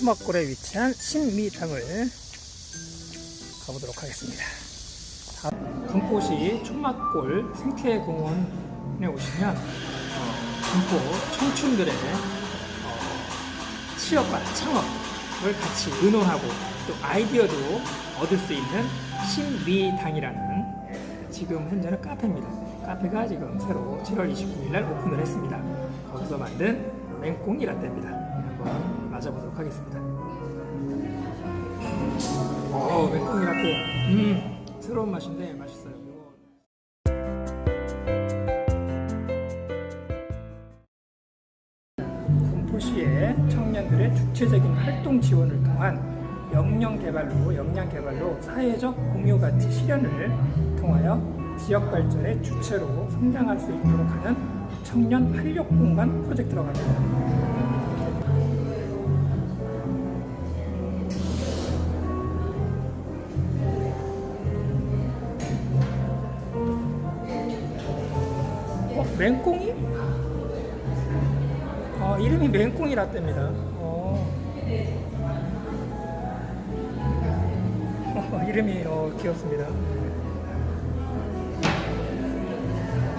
초막골에 위치한 신미당을 가보도록 하겠습니다. 군포시 초막골 생태공원에 오시면 어, 군포 청춘들의 어, 취업과 창업을 같이 의논하고 또 아이디어도 얻을 수 있는 신미당이라는 예, 지금 현재는 카페입니다. 카페가 지금 새로 7월 29일 날 오픈을 했습니다. 거기서 만든 맹꽁이 라떼입니다. 예, 한번 맞아보도록 하겠습니다. 어, 맹꽁이 라떼. 음, 새로운 맛인데 맛있어요. 청년들의 주체적인 활동 지원을 통한 역량 개발로 역량 개발로 사회적 공유 가치 실현을 통하여 지역 발전의 주체로 성장할 수 있도록 하는 청년 활력 공간 프로젝트라고 합니다. 어, 맹꽁이? 어, 이름이 맹꽁이 라떼입니다. 어. 어, 이름이 어, 귀엽습니다.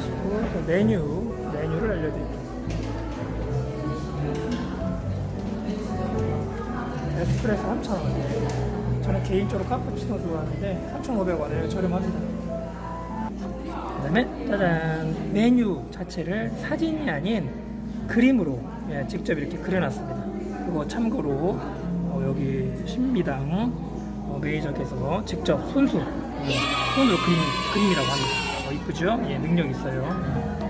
그리고 그 메뉴, 메뉴를 알려드릴게요. 에스프레소 3,000원. 저는 개인적으로 카푸치노 좋아하는데 3,500원에 저렴합니다. 그 다음에 짜잔 메뉴 자체를 사진이 아닌 그림으로 예, 직접 이렇게 그려놨습니다. 그리고 참고로 어, 여기 신미당 어, 매니저께서 직접 손수 예, 손으로 그림, 그림이라고 합니다. 어, 이쁘죠? 예, 능력 있어요.